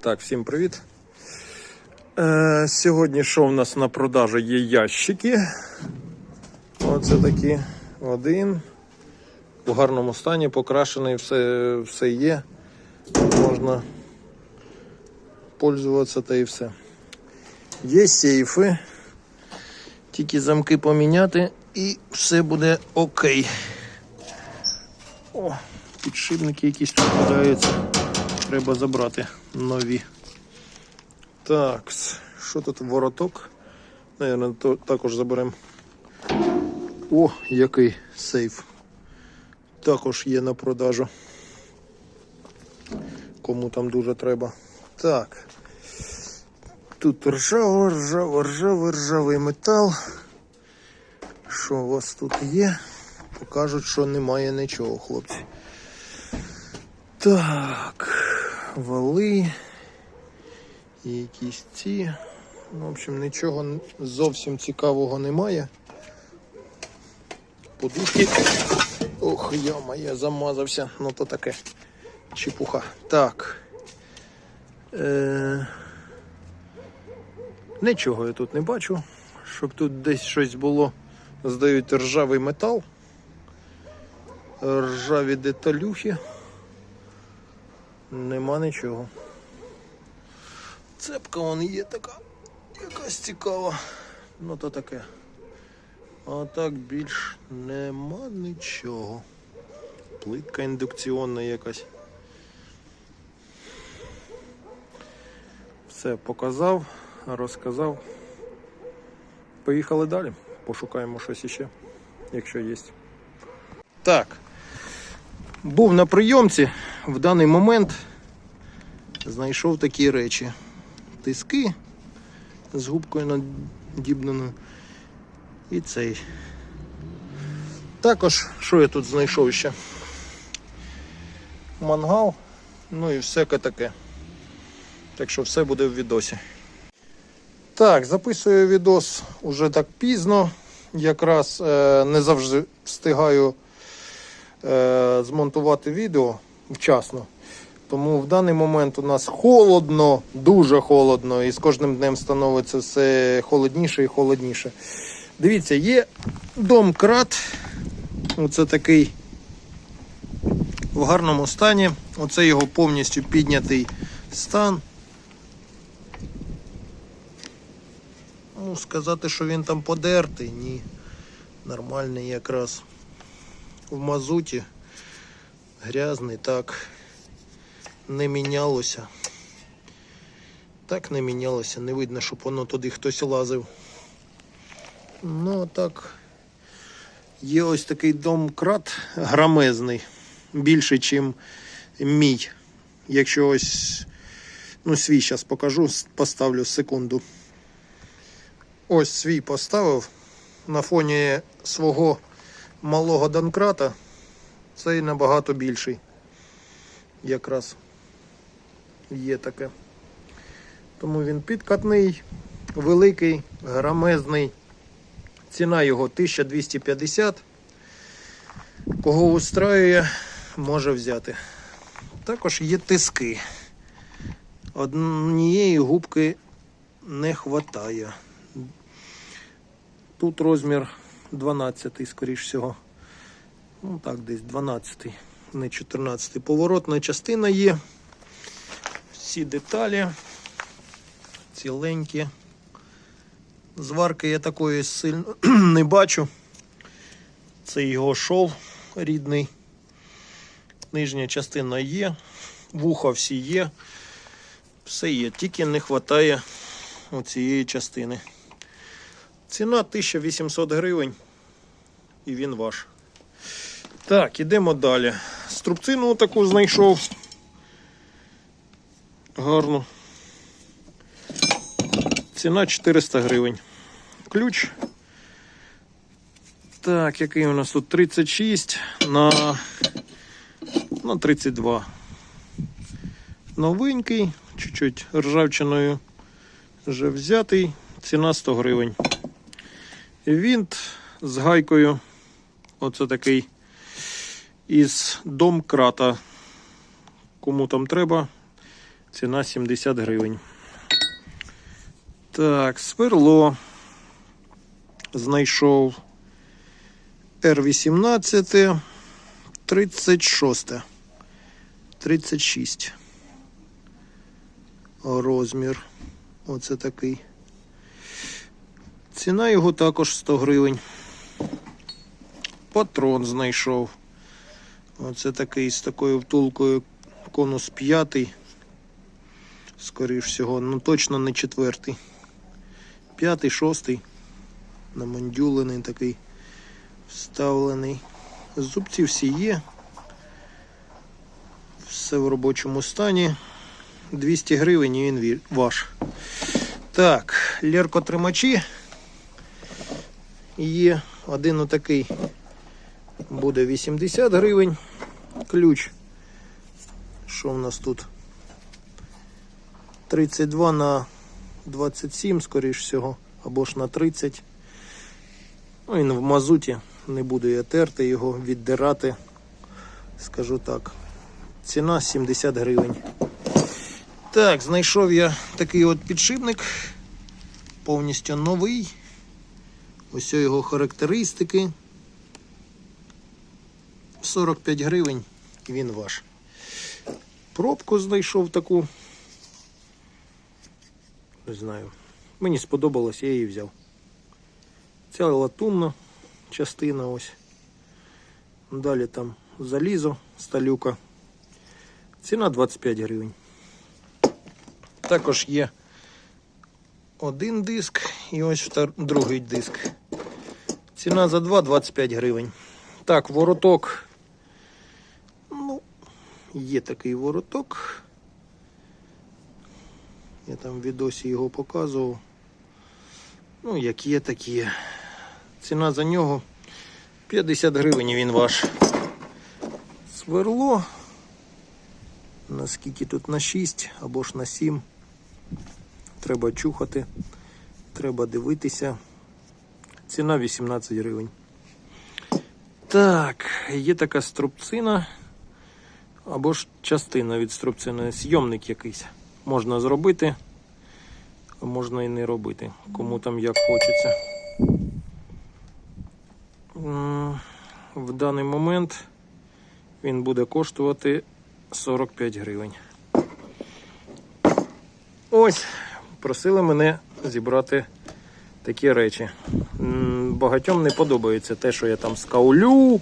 Так, всім привіт. Е, сьогодні що в нас на продажу є ящики. Оце такі один. У гарному стані, покрашений, все, все є. Можна пользуватися та і все. Є сейфи. Тільки замки поміняти і все буде окей. О, підшипники якісь тут валяються. Треба забрати нові. Так, що тут вороток? Наверно, то також заберемо. О, який сейф. Також є на продажу. Кому там дуже треба. Так. Тут ржаво, ржаво, ржавий, ржавий метал. Що у вас тут є? Покажуть, що немає нічого, хлопці. Так, вали. І якісь ці. Ну, В общем, нічого зовсім цікавого немає. Подушки. Ох, яма, я замазався. Ну то таке. Чепуха. Так. Е... Нічого я тут не бачу. Щоб тут десь щось було. Здають ржавий метал. Ржаві деталюхи. Нема нічого. Цепка вон є така, якась цікава. Ну то таке. А так більш нема нічого. Плитка індукційна якась. Все показав, розказав. Поїхали далі. Пошукаємо щось іще, якщо є. Так. Був на прийомці в даний момент знайшов такі речі. Тиски з губкою надібненою. І цей. Також, що я тут знайшов ще? Мангал, ну і всяке таке. Так що все буде в відосі. Так, записую відос уже так пізно. Якраз е, не завжди встигаю змонтувати відео вчасно. Тому в даний момент у нас холодно, дуже холодно, і з кожним днем становиться все холодніше і холодніше. Дивіться, є домкрат. Оце такий в гарному стані. Оце його повністю піднятий стан. Ну, сказати, що він там подертий, ні. Нормальний якраз в мазуті. Грязний, так. Не мінялося. Так не мінялося, не видно, щоб воно туди хтось лазив. Ну, а так. Є ось такий домкрат грамезний, більший, ніж мій. Якщо ось, ну, свій зараз покажу, поставлю секунду. Ось свій поставив на фоні свого малого донкрата. Цей набагато більший. Якраз є таке. Тому він підкатний, великий, грамезний. Ціна його 1250. Кого устраює, може взяти. Також є тиски. Однієї губки не вистачає. Тут розмір 12, скоріш всього. Ну так, десь 12-й, не 14-й. Поворотна частина є. Всі деталі ціленькі. Зварки я такої сильно не бачу. Це його шов рідний. Нижня частина є, вуха всі є. Все є, тільки не вистачає оцієї частини. Ціна 1800 гривень і він ваш. Так, ідемо далі. Струбцину таку знайшов. Гарну. Ціна 400 гривень. Ключ. Так, який у нас тут 36 на, на 32. Новенький, чуть-чуть ржавчиною вже взятий. Ціна 100 гривень. Вінт з гайкою. Оце такий із домкрата. Кому там треба, Ціна 70 гривень. Так, сверло. Знайшов R18 36. 36. Розмір. Оце такий. Ціна його також 100 гривень. Патрон знайшов. Оце такий з такою втулкою конус п'ятий. Скоріш всього, ну точно не четвертий. П'ятий, шостий. Намандюлений такий вставлений. Зубці всі є. Все в робочому стані. 200 гривень і він ваш. Так, леркотримачі є. Один отакий буде 80 гривень. Ключ. Що в нас тут? 32 на 27, скоріш всього, або ж на 30. Ну, він в мазуті. Не буду я терти його, віддирати. Скажу так. Ціна 70 гривень. Так, знайшов я такий от підшипник. Повністю новий. Ось його характеристики. 45 гривень і він ваш. Пробку знайшов таку. Не знаю. Мені сподобалось, я її взяв. Ця латунна частина ось. Далі там залізо, сталюка. Ціна 25 гривень. Також є один диск і ось другий диск. Ціна за два 25 гривень. Так, вороток. Ну, є такий вороток. Я там в відосі його показував. Ну, як є, так є. Ціна за нього 50 гривень він ваш. Сверло. Наскільки тут на 6 або ж на 7. Треба чухати, треба дивитися. Ціна 18 гривень. Так, є така струбцина. Або ж частина від струбцини, зйомник якийсь. Можна зробити, а можна і не робити. Кому там як хочеться. В даний момент він буде коштувати 45 гривень. Ось, просили мене зібрати такі речі. Багатьом не подобається те, що я там скаулю,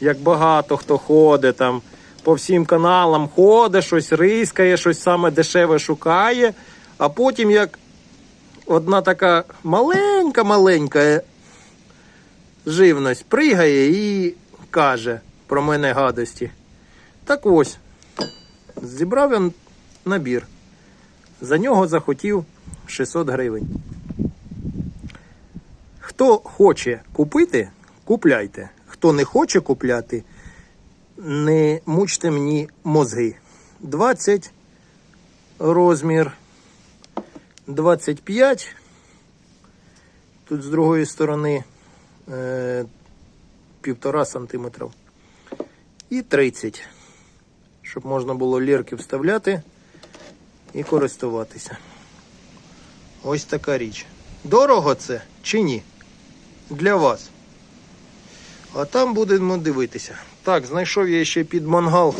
як багато хто ходить там по всім каналам ходить, щось рискає, щось саме дешеве шукає. А потім як одна така маленька-маленька живність пригає і каже про мене гадості. Так ось, зібрав я набір. За нього захотів 600 гривень. Хто хоче купити, купляйте. Хто не хоче купляти, не мучте мені мозги. 20 розмір, 25. Тут з другої сторони е, півтора сантиметра. І 30. Щоб можна було лірки вставляти і користуватися. Ось така річ. Дорого це чи ні? Для вас. А там будемо дивитися. Так, знайшов я ще під мангал.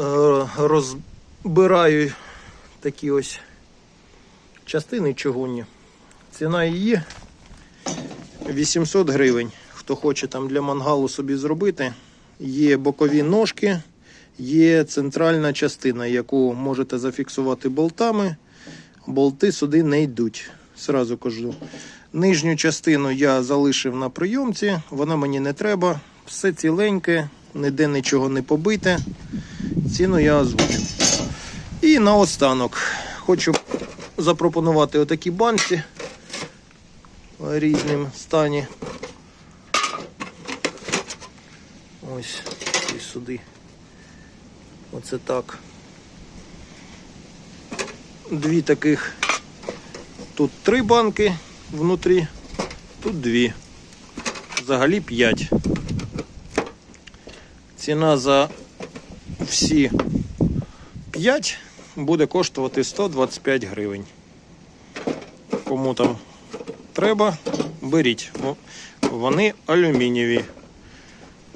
Е, Розбираю такі ось частини чугунні. Ціна її 800 гривень. Хто хоче там для мангалу собі зробити, є бокові ножки, є центральна частина, яку можете зафіксувати болтами. Болти сюди не йдуть. Сразу кажу. Нижню частину я залишив на прийомці, вона мені не треба. Все ціленьке, ніде нічого не побите. Ціну я озвучу. І наостанок хочу запропонувати отакі банці в різнім стані. Ось і сюди. Оце так. Дві таких. Тут три банки внутрі, тут дві. Взагалі п'ять. Ціна за всі 5 буде коштувати 125 гривень. Кому там треба, беріть. Вони алюмінієві.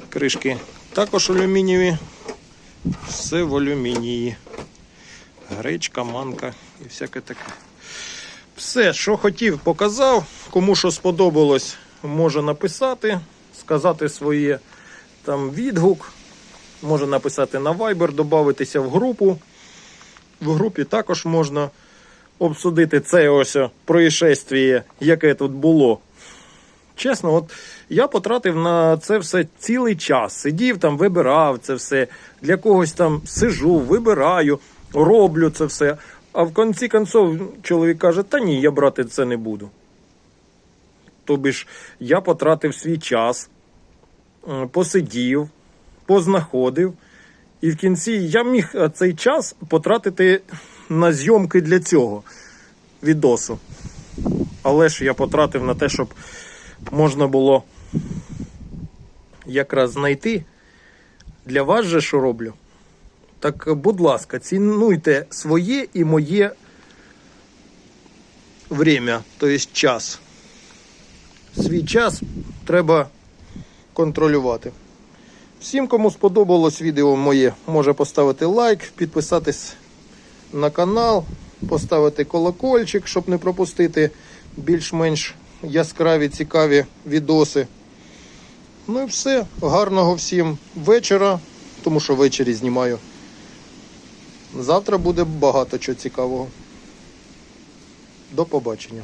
Кришки також алюмінієві. Все в алюмінії. Гречка, манка і всяке таке. Все, що хотів, показав. Кому що сподобалось, може написати, сказати своє там відгук. Може написати на Viber, додатися в групу. В групі також можна обсудити це ось происшествие, яке тут було. Чесно, от я потратив на це все цілий час. Сидів там, вибирав це все. Для когось там сижу, вибираю, роблю це все. А в кінці концов чоловік каже: та ні, я брати це не буду. Тобі ж я потратив свій час, е, посидів, познаходив. І в кінці я міг е, цей час потратити на зйомки для цього відосу. Але ж я потратив на те, щоб можна було якраз знайти для вас же, що роблю. Так, е, будь ласка, цінуйте своє і моє время, тобто час. Свій час треба контролювати. Всім, кому сподобалось відео моє, може поставити лайк, підписатись на канал, поставити колокольчик, щоб не пропустити більш-менш яскраві, цікаві відоси. Ну і все. Гарного всім вечора, тому що ввечері знімаю. Завтра буде багато чого цікавого. До побачення.